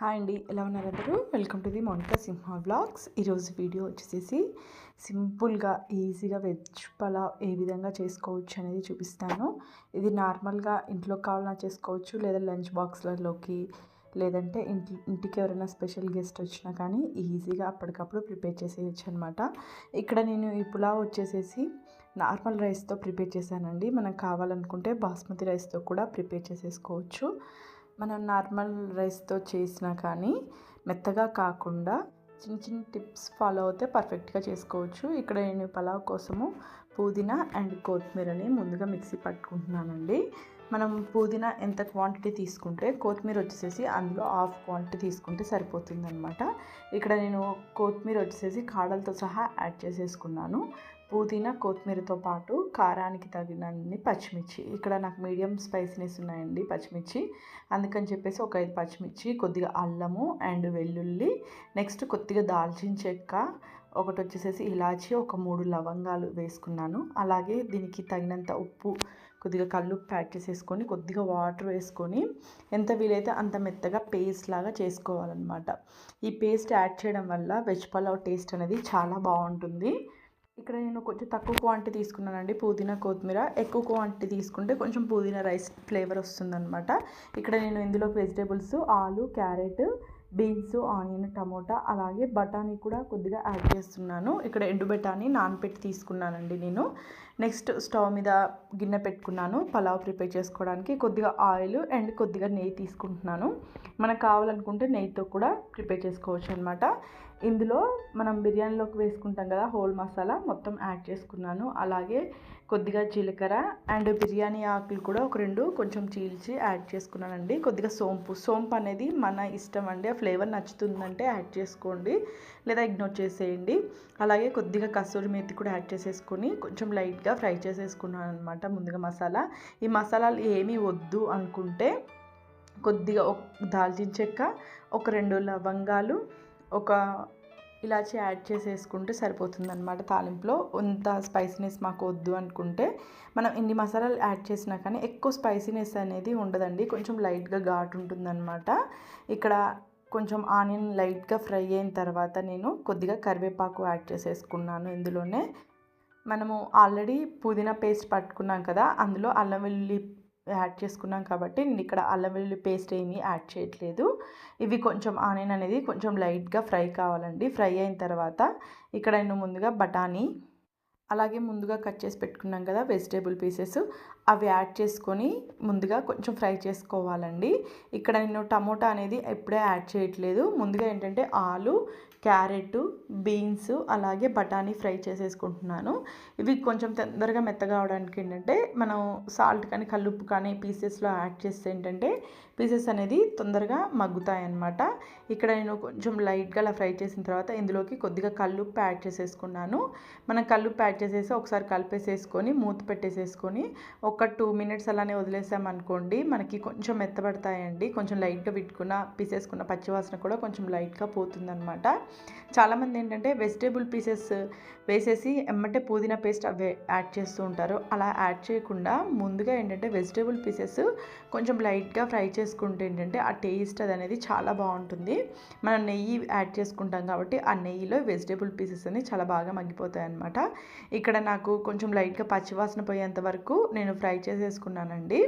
Hi అండి ఎలా ఉన్నారు అందరూ? Welcome to the Mounika Simha blogs ఈరోజు వీడియో వచ్చేసేసి సింపుల్గా ఈజీగా వెజ్ పలావ్ ఏ విధంగా చేసుకోవచ్చు అనేది చూపిస్తాను. ఇది నార్మల్గా ఇంట్లో కావాలన్నా చేసుకోవచ్చు లేదా లంచ్ బాక్స్లలోకి లేదంటే ఇంటి ఇంటికి ఎవరైనా స్పెషల్ గెస్ట్ వచ్చినా కానీ ఈజీగా అప్పటికప్పుడు ప్రిపేర్ చేసేయచ్చు అనమాట ఇక్కడ నేను ఈ పులావ్ వచ్చేసేసి నార్మల్ రైస్తో ప్రిపేర్ చేశానండి. మనం కావాలనుకుంటే బాస్మతి రైస్తో కూడా ప్రిపేర్ చేసేసుకోవచ్చు. మనం నార్మల్ రైస్తో చేసినా కానీ మెత్తగా కాకుండా చిన్న చిన్న టిప్స్ ఫాలో అవుతే పర్ఫెక్ట్గా చేసుకోవచ్చు. ఇక్కడ నేను పలావ్ కోసము పుదీనా అండ్ కొత్తిమీరని ముందుగా మిక్సీ పట్టుకుంటున్నానండి. మనం పుదీనా ఎంత క్వాంటిటీ తీసుకుంటే కొత్తిమీర వచ్చేసేసి అందులో హాఫ్ క్వాంటిటీ తీసుకుంటే సరిపోతుందనమాట ఇక్కడ నేను కొత్తిమీర వచ్చేసేసి కాడలతో సహా యాడ్ చేసేసుకున్నాను. పుదీనా కొత్తిమీరతో పాటు కారానికి తగినన్ని పచ్చిమిర్చి. ఇక్కడ నాకు మీడియం స్పైసీనెస్ ఉన్నాయండి పచ్చిమిర్చి. అందుకని చెప్పేసి ఒక ఐదు పచ్చిమిర్చి కొద్దిగా అల్లము అండ్ వెల్లుల్లి. నెక్స్ట్ కొద్దిగా దాల్చిన చెక్క ఒకటి వచ్చేసేసి ఇలాచి ఒక మూడు లవంగాలు వేసుకున్నాను. అలాగే దీనికి తగినంత ఉప్పు కొద్దిగా కళ్ళు ప్యాక్ చేసేసుకొని కొద్దిగా వాటర్ వేసుకొని ఎంత వీలైతే అంత మెత్తగా పేస్ట్ లాగా చేసుకోవాలన్నమాట. ఈ పేస్ట్ యాడ్ చేయడం వల్ల వెజ్ పలావ్ టేస్ట్ అనేది చాలా బాగుంటుంది. ఇక్కడ నేను కొంచెం తక్కువ క్వాంటిటీ తీసుకున్నానండి పుదీనా కొత్తిమీర. ఎక్కువ క్వాంటిటీ తీసుకుంటే కొంచెం పుదీనా రైస్ ఫ్లేవర్ వస్తుందన్నమాట. ఇక్కడ నేను ఇందులో వెజిటేబుల్స్ ఆలు క్యారెట్ బీన్స్ ఆనియన్ టమోటా అలాగే బఠానీ కూడా కొద్దిగా యాడ్ చేస్తున్నాను. ఇక్కడ ఎండు బఠానీ నానపెట్టి తీసుకున్నానండి నేను. నెక్స్ట్ స్టవ్ మీద గిన్నె పెట్టుకున్నాను పలావ్ ప్రిపేర్ చేసుకోవడానికి. కొద్దిగా ఆయిల్ అండ్ కొద్దిగా నెయ్యి తీసుకుంటున్నాను. మనకు కావాలనుకుంటే నెయ్యితో కూడా ప్రిపేర్ చేసుకోవచ్చు అనమాట ఇందులో మనం బిర్యానీలోకి వేసుకుంటాం కదా హోల్ మసాలా మొత్తం యాడ్ చేసుకున్నాను. అలాగే కొద్దిగా జీలకర్ర అండ్ బిర్యానీ ఆకులు కూడా ఒక రెండు కొంచెం చీల్చి యాడ్ చేసుకున్నానండి. కొద్దిగా సోంపు. సోంపు అనేది మన ఇష్టం అండి. ఆ ఫ్లేవర్ నచ్చుతుందంటే యాడ్ చేసుకోండి. లేదా ఇగ్నోర్ చేసేయండి. అలాగే కొద్దిగా కసూరి మేతి కూడా యాడ్ చేసేసుకొని కొంచెం లైట్గా ఫ్రై చేసేసుకున్నాను అనమాట ముందుగా మసాలా. ఈ మసాలాలు ఏమీ వద్దు అనుకుంటే కొద్దిగా దాల్చిన చెక్క ఒక రెండు లవంగాలు ఒక ఇలాచి యాడ్ చేసేసుకుంటే సరిపోతుంది అనమాట తాలింపులో. అంత స్పైసీనెస్ మాకు వద్దు అనుకుంటే మనం ఇన్ని మసాలాలు యాడ్ చేసినా కానీ ఎక్కువ స్పైసీనెస్ అనేది ఉండదండి. కొంచెం లైట్గా ఘాటు ఉంటుందన్నమాట. ఇక్కడ కొంచెం ఆనియన్ లైట్గా ఫ్రై అయిన తర్వాత నేను కొద్దిగా కరివేపాకు యాడ్ చేసేసుకున్నాను ఇందులోనే. మనము ఆల్రెడీ పుదీనా పేస్ట్ పట్టుకున్నాం కదా అందులో అల్లం వెల్లుల్లి యాడ్ చేసుకున్నాం కాబట్టి నేను ఇక్కడ అల్లం వెల్లుల్లి పేస్ట్ ఏమీ యాడ్ చేయట్లేదు. ఇవి కొంచెం ఆనియన్ అనేది కొంచెం లైట్గా ఫ్రై కావాలండి. ఫ్రై అయిన తర్వాత ఇక్కడ నేను ముందుగా బఠానీ అలాగే ముందుగా కట్ చేసి పెట్టుకున్నాం కదా వెజిటేబుల్ పీసెస్. అవి యాడ్ చేసుకొని ముందుగా కొంచెం ఫ్రై చేసుకోవాలండి. ఇక్కడ నేను టమోటా అనేది ఎప్పుడే యాడ్ చేయట్లేదు. ముందుగా ఏంటంటే ఆలు క్యారెట్ బీన్స్ అలాగే బఠానీ ఫ్రై చేసేసుకుంటున్నాను. ఇవి కొంచెం తొందరగా మెత్తగా అవడానికి ఏంటంటే మనం సాల్ట్ కానీ కల్లుప్పు కానీ పీసెస్లో యాడ్ చేస్తే ఏంటంటే పీసెస్ అనేది తొందరగా మగ్గుతాయి అన్నమాట ఇక్కడ నేను కొంచెం లైట్గా అలా ఫ్రై చేసిన తర్వాత ఇందులోకి కొద్దిగా కల్లుప్పు యాడ్ చేసేసుకున్నాను. మనం కల్లుప్పు యాడ్ చేసేసి ఒకసారి కలిపేసేసుకొని మూత పెట్టేసేసుకొని ఒక ఒక టూ మినిట్స్ అలానే వదిలేసామనుకోండి మనకి కొంచెం మెత్తబడతాయండి. కొంచెం లైట్గా పెట్టుకున్న పీసేసుకున్న పచ్చివాసన కూడా కొంచెం లైట్గా పోతుందనమాట చాలామంది ఏంటంటే వెజిటేబుల్ పీసెస్ వేసేసి ఎమ్మటే పుదీనా పేస్ట్ అవి యాడ్ చేస్తూ ఉంటారు. అలా యాడ్ చేయకుండా ముందుగా ఏంటంటే వెజిటేబుల్ పీసెస్ కొంచెం లైట్గా ఫ్రై చేసుకుంటే ఏంటంటే ఆ టేస్ట్ అది అనేది చాలా బాగుంటుంది. మనం నెయ్యి యాడ్ చేసుకుంటాం కాబట్టి ఆ నెయ్యిలో వెజిటేబుల్ పీసెస్ అనేవి చాలా బాగా మగ్గిపోతాయి అనమాట ఇక్కడ నాకు కొంచెం లైట్గా పచ్చివాసన పోయేంత వరకు నేను ఫ్రై చేసేసుకున్నానండి.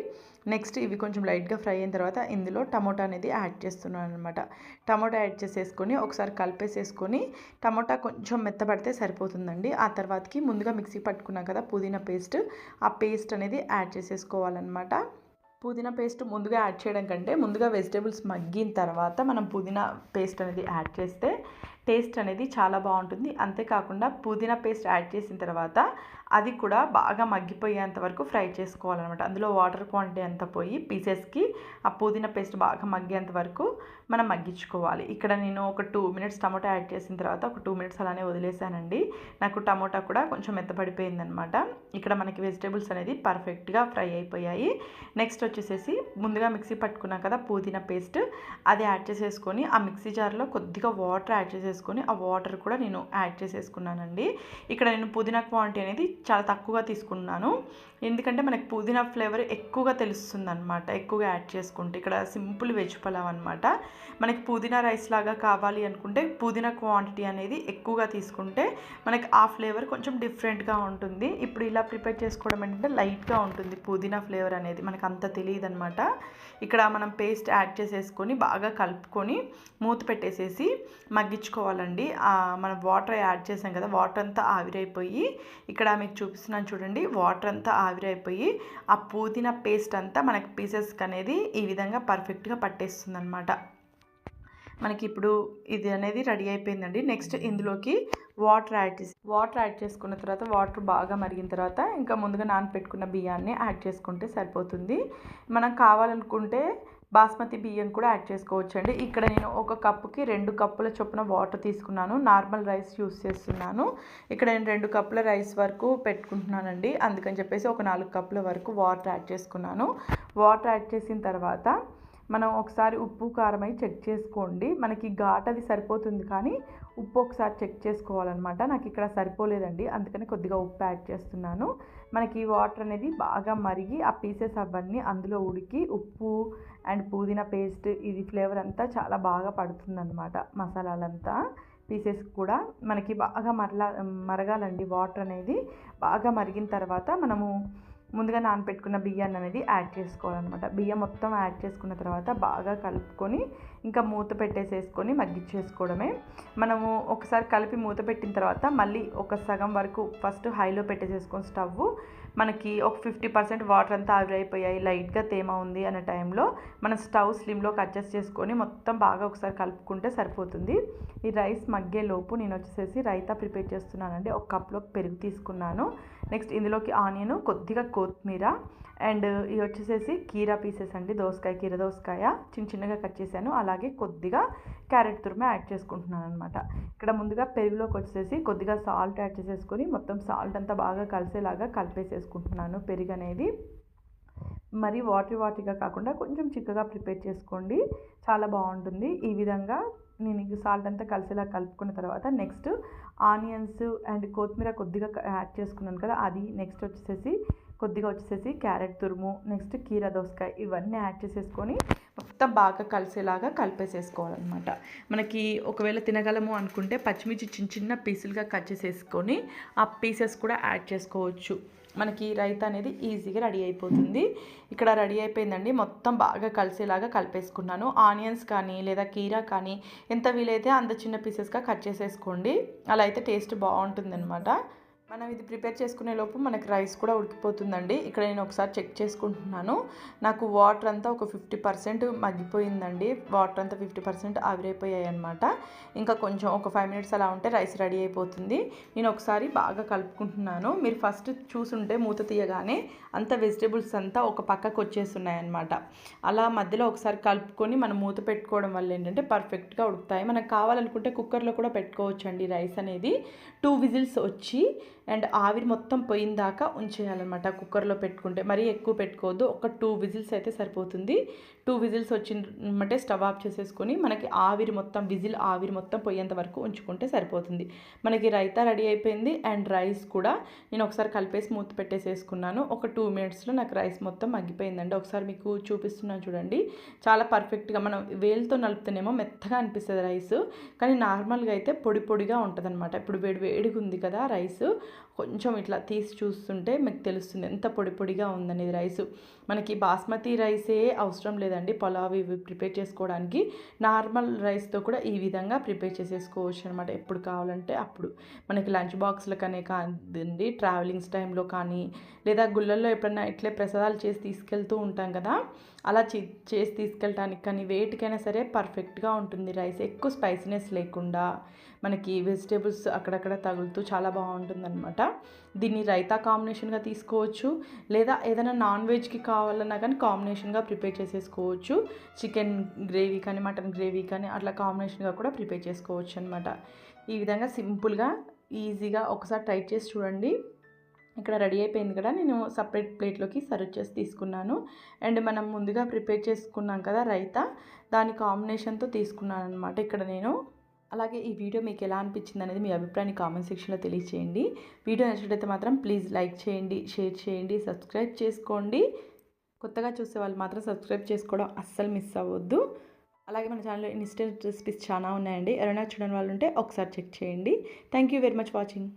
నెక్స్ట్ ఇవి కొంచెం లైట్గా ఫ్రై అయిన తర్వాత ఇందులో టమోటా అనేది యాడ్ చేస్తున్నాను అనమాట టమోటా యాడ్ చేసేసుకొని ఒకసారి కలిపేసేసుకొని టమోటా కొంచెం మెత్తపడితే సరిపోతుందండి. ఆ తర్వాతకి ముందుగా మిక్సీ పట్టుకున్నాం కదా పుదీనా పేస్ట్ ఆ పేస్ట్ అనేది యాడ్ చేసేసుకోవాలన్నమాట. పుదీనా పేస్ట్ ముందుగా యాడ్ చేయడం కంటే ముందుగా వెజిటేబుల్స్ మగ్గిన తర్వాత మనం పుదీనా పేస్ట్ అనేది యాడ్ చేస్తే టేస్ట్ అనేది చాలా బాగుంటుంది. అంతేకాకుండా పుదీనా పేస్ట్ యాడ్ చేసిన తర్వాత అది కూడా బాగా మగ్గిపోయేంత వరకు ఫ్రై చేసుకోవాలన్నమాట. అందులో వాటర్ క్వాంటిటీ అంతా పోయి పీసెస్కి ఆ పుదీనా పేస్ట్ బాగా మగ్గేంత వరకు మనం మగ్గించుకోవాలి. ఇక్కడ నేను ఒక టూ మినిట్స్ టమోటా యాడ్ చేసిన తర్వాత ఒక టూ మినిట్స్ అలానే వదిలేసానండి. నాకు టమోటా కూడా కొంచెం మెత్తపడిపోయిందనమాట ఇక్కడ మనకి వెజిటేబుల్స్ అనేది పర్ఫెక్ట్గా ఫ్రై అయిపోయాయి. నెక్స్ట్ వచ్చేసేసి ముందుగా మిక్సీ పట్టుకున్నాం కదా పుదీనా పేస్ట్ అది యాడ్ చేసేసుకొని ఆ మిక్సీ జార్లో కొద్దిగా వాటర్ యాడ్ చేసేసుకొని చేసేసుకొని ఆ వాటర్ కూడా నేను యాడ్ చేసేసుకున్నానండి. ఇక్కడ నేను పుదీనా క్వాంటిటీ అనేది చాలా తక్కువగా తీసుకున్నాను. ఎందుకంటే మనకి పుదీనా ఫ్లేవర్ ఎక్కువగా తెలుస్తుంది అనమాట ఎక్కువగా యాడ్ చేసుకుంటే. ఇక్కడ సింపుల్ వెజ్ పలావ్ అనమాట మనకి పుదీనా రైస్ లాగా కావాలి అనుకుంటే పుదీనా క్వాంటిటీ అనేది ఎక్కువగా తీసుకుంటే మనకి ఆ ఫ్లేవర్ కొంచెం డిఫరెంట్గా ఉంటుంది. ఇప్పుడు ఇలా ప్రిపేర్ చేసుకోవడం ఏంటంటే లైట్గా ఉంటుంది పుదీనా ఫ్లేవర్ అనేది మనకు అంత తెలియదు అనమాట ఇక్కడ మనం పేస్ట్ యాడ్ చేసేసుకొని బాగా కలుపుకొని మూత పెట్టేసేసి మగ్గించుకోవాలి. మగ్గించుకోవాలండి మనం వాటర్ యాడ్ చేసాం కదా వాటర్ అంతా ఆవిరైపోయి ఇక్కడ మీకు చూపిస్తున్నాను చూడండి వాటర్ అంతా ఆవిరైపోయి ఆ పుదీనా పేస్ట్ అంతా మనకి పీసెస్కి అనేది ఈ విధంగా పర్ఫెక్ట్గా పట్టేస్తుంది అనమాట మనకి ఇప్పుడు ఇది అనేది రెడీ అయిపోయిందండి. నెక్స్ట్ ఇందులోకి వాటర్ యాడ్ చేసి వాటర్ యాడ్ చేసుకున్న తర్వాత వాటర్ బాగా మరిగిన తర్వాత ఇంకా ముందుగా నానపెట్టుకున్న బియ్యాన్ని యాడ్ చేసుకుంటే సరిపోతుంది. మనం కావాలనుకుంటే బాస్మతి బియ్యం కూడా యాడ్ చేసుకోవచ్చు అండి ఇక్కడ నేను ఒక కప్పుకి రెండు కప్పుల చొప్పున వాటర్ తీసుకున్నాను. నార్మల్ రైస్ యూస్ చేస్తున్నాను. ఇక్కడ నేను రెండు కప్పుల రైస్ వరకు పెట్టుకుంటున్నానండి. అందుకని చెప్పేసి ఒక నాలుగు కప్పుల వరకు వాటర్ యాడ్ చేసుకున్నాను. వాటర్ యాడ్ చేసిన తర్వాత మనం ఒకసారి ఉప్పు కారం అయి చెక్ చేసుకోండి. మనకి ఘాట్ అది సరిపోతుంది కానీ ఉప్పు ఒకసారి చెక్ చేసుకోవాలన్నమాట. నాకు ఇక్కడ సరిపోలేదండి. అందుకని కొద్దిగా ఉప్పు యాడ్ చేస్తున్నాను. మనకి వాటర్ అనేది బాగా మరిగి ఆ పీసెస్ అవన్నీ అందులో ఉడికి ఉప్పు అండ్ పుదీనా పేస్ట్ ఇది ఫ్లేవర్ అంతా చాలా బాగా పడుతుందన్నమాట మసాలాలంతా. పీసెస్ కూడా మనకి బాగా మరలా మరగాలండి. వాటర్ అనేది బాగా మరిగిన తర్వాత మనము ముందుగా నానపెట్టుకున్న బియ్యాన్ని అనేది యాడ్ చేసుకోవాలన్నమాట. బియ్యం మొత్తం యాడ్ చేసుకున్న తర్వాత బాగా కలుపుకొని ఇంకా మూత పెట్టేసేసుకొని మగ్గిచ్చేసుకోవడమే మనము ఒకసారి కలిపి మూత పెట్టిన తర్వాత మళ్ళీ ఒక సగం వరకు ఫస్ట్ హైలో పెట్టేసేసుకొని స్టవ్ మనకి ఒక ఫిఫ్టీ పర్సెంట్ వాటర్ అంతా ఆవిరైపోయాయి లైట్గా తేమ ఉంది అనే టైంలో మనం స్టవ్ స్లిమ్లోకి అడ్జస్ట్ చేసుకొని మొత్తం బాగా ఒకసారి కలుపుకుంటే సరిపోతుంది. ఈ రైస్ మగ్గే లోపు నేను వచ్చేసేసి రైతా ప్రిపేర్ చేస్తున్నానండి. ఒక కప్లో పెరుగు తీసుకున్నాను. నెక్స్ట్ ఇందులోకి ఆనియన్ కొద్దిగా కొత్తిమీర అండ్ ఇవి వచ్చేసేసి కీరా పీసెస్ అండి దోసకాయ కీర దోసకాయ. చిన్న చిన్నగా కట్ చేశాను. అలాగే కొద్దిగా క్యారెట్ తురుమ యాడ్ చేసుకుంటున్నాను అనమాట ఇక్కడ ముందుగా పెరుగులోకి వచ్చేసి కొద్దిగా సాల్ట్ యాడ్ చేసేసుకొని మొత్తం సాల్ట్ అంతా బాగా కలిసేలాగా కలిపేసేసుకుంటున్నాను పెరుగు అనేది. మరి వాటర్ వాటర్గా కాకుండా కొంచెం చిక్కగా ప్రిపేర్ చేసుకోండి. చాలా బాగుంటుంది. ఈ విధంగా నేను సాల్ట్ అంతా కలిసేలా కలుపుకున్న తర్వాత నెక్స్ట్ ఆనియన్స్ అండ్ కొత్తిమీర కొద్దిగా యాడ్ చేసుకున్నాను కదా అది నెక్స్ట్ వచ్చేసేసి కొద్దిగా వచ్చేసేసి క్యారెట్ తురుము నెక్స్ట్ కీర దోసకాయ ఇవన్నీ యాడ్ చేసేసుకొని మొత్తం బాగా కలిసేలాగా కలిపేసేసుకోవాలన్నమాట. మనకి ఒకవేళ తినగలము అనుకుంటే పచ్చిమిర్చి చిన్న చిన్న పీసులుగా కట్ చేసేసుకొని ఆ పీసెస్ కూడా యాడ్ చేసుకోవచ్చు. మనకి రైతా అనేది ఈజీగా రెడీ అయిపోతుంది. ఇక్కడ రెడీ అయిపోయిందండి. మొత్తం బాగా కలిసేలాగా కలిపేసుకున్నాను. ఆనియన్స్ కానీ లేదా కీరా కానీ ఎంత వీలైతే అంత చిన్న పీసెస్గా కట్ చేసేసుకోండి. అలా అయితే టేస్ట్ బాగుంటుంది మనం ఇది ప్రిపేర్ చేసుకునే లోపు మనకి రైస్ కూడా ఉడికిపోతుందండి. ఇక్కడ నేను ఒకసారి చెక్ చేసుకుంటున్నాను. నాకు వాటర్ అంతా ఒక ఫిఫ్టీ పర్సెంట్ మగ్గిపోయిందండి. వాటర్ అంతా ఫిఫ్టీ పర్సెంట్ ఆవిరైపోయాయి అనమాట ఇంకా కొంచెం ఒక ఫైవ్ మినిట్స్ అలా ఉంటే రైస్ రెడీ అయిపోతుంది. నేను ఒకసారి బాగా కలుపుకుంటున్నాను. మీరు ఫస్ట్ చూసుంటే మూత తీయగానే అంత వెజిటేబుల్స్ అంతా ఒక పక్కకు వచ్చేస్తున్నాయన్నమాట అలా మధ్యలో ఒకసారి కలుపుకొని మనం మూత పెట్టుకోవడం వల్ల ఏంటంటే పర్ఫెక్ట్గా ఉడుకుతాయి. మనకు కావాలనుకుంటే కుక్కర్లో కూడా పెట్టుకోవచ్చండి రైస్ అనేది. టూ విజిల్స్ వచ్చి అండ్ ఆవిరి మొత్తం పోయిన దాకా ఉంచేయాలన్నమాట. కుక్కర్లో పెట్టుకుంటే మరీ ఎక్కువ పెట్టుకోవద్దు. ఒక టూ విజిల్స్ అయితే సరిపోతుంది. టూ విజిల్స్ వచ్చినమంటే స్టవ్ ఆఫ్ చేసేసుకొని మనకి ఆవిరి మొత్తం విజిల్ ఆవిరి మొత్తం పోయేంత వరకు ఉంచుకుంటే సరిపోతుంది. మనకి రైతా రెడీ అయిపోయింది అండ్ రైస్ కూడా నేను ఒకసారి కలిపేసి మూత పెట్టేసేసుకున్నాను. ఒక టూ మినిట్స్లో నాకు రైస్ మొత్తం మగ్గిపోయిందండి. ఒకసారి మీకు చూపిస్తున్నాను చూడండి. చాలా పర్ఫెక్ట్గా మనం వేలుతో నలుపుతేనేమో మెత్తగా అనిపిస్తుంది రైస్ కానీ నార్మల్గా అయితే పొడి పొడిగా ఉంటుంది ఇప్పుడు వేడి వేడిగా ఉంది కదా రైస్ కొంచెం ఇట్లా తీసి చూస్తుంటే మీకు తెలుస్తుంది ఎంత పొడి పొడిగా ఉందనేది రైస్. మనకి బాస్మతి రైసే అవసరం లేదండి. పలావ్ ఇవి ప్రిపేర్ చేసుకోవడానికి నార్మల్ రైస్తో కూడా ఈ విధంగా ప్రిపేర్ చేసేసుకోవచ్చు అనమాట ఎప్పుడు కావాలంటే అప్పుడు. మనకి లంచ్ బాక్స్లకనే కాదండి. ట్రావెలింగ్స్ టైంలో కానీ లేదా గుళ్ళల్లో ఎప్పుడైనా ఇట్లే ప్రసాదాలు చేసి తీసుకెళ్తూ ఉంటాం కదా! అలా చేసి తీసుకెళ్ళటానికి కానీ వేటికైనా సరే పర్ఫెక్ట్గా ఉంటుంది రైస్. ఎక్కువ స్పైసీనెస్ లేకుండా మనకి వెజిటేబుల్స్ అక్కడక్కడ తగులుతూ చాలా బాగుంటుందన్నమాట. దీన్ని రైతా కాంబినేషన్గా తీసుకోవచ్చు. లేదా ఏదైనా నాన్ వెజ్కి కావాలన్నా కానీ కాంబినేషన్గా ప్రిపేర్ చేసేసుకోవచ్చు. చికెన్ గ్రేవీ కానీ మటన్ గ్రేవీ కానీ అట్లా కాంబినేషన్గా కూడా ప్రిపేర్ చేసుకోవచ్చు అనమాట ఈ విధంగా సింపుల్గా ఈజీగా ఒకసారి ట్రై చేసి చూడండి. ఇక్కడ రెడీ అయిపోయింది కదా నేను సపరేట్ ప్లేట్లోకి సర్వ్ చేసి తీసుకున్నాను. అండ్ మనం ముందుగా ప్రిపేర్ చేసుకున్నాం కదా రైతా దాని కాంబినేషన్తో తీసుకున్నాను అనమాట ఇక్కడ నేను. అలాగే ఈ వీడియో మీకు ఎలా అనిపించింది అనేది మీ అభిప్రాయాన్ని కామెంట్ సెక్షన్లో తెలియచేయండి. వీడియో నచ్చినట్లయితే మాత్రం ప్లీజ్ లైక్ చేయండి షేర్ చేయండి సబ్స్క్రైబ్ చేసుకోండి. కొత్తగా చూసే వాళ్ళు మాత్రం సబ్స్క్రైబ్ చేసుకోవడం అస్సలు మిస్ అవ్వద్దు. అలాగే మన ఛానల్లో ఇన్స్టెంట్ రెసిపీస్ చాలా ఉన్నాయండి. ఎవరైనా చూడని వాళ్ళు ఉంటే ఒకసారి చెక్ చేయండి. Thank you very much watching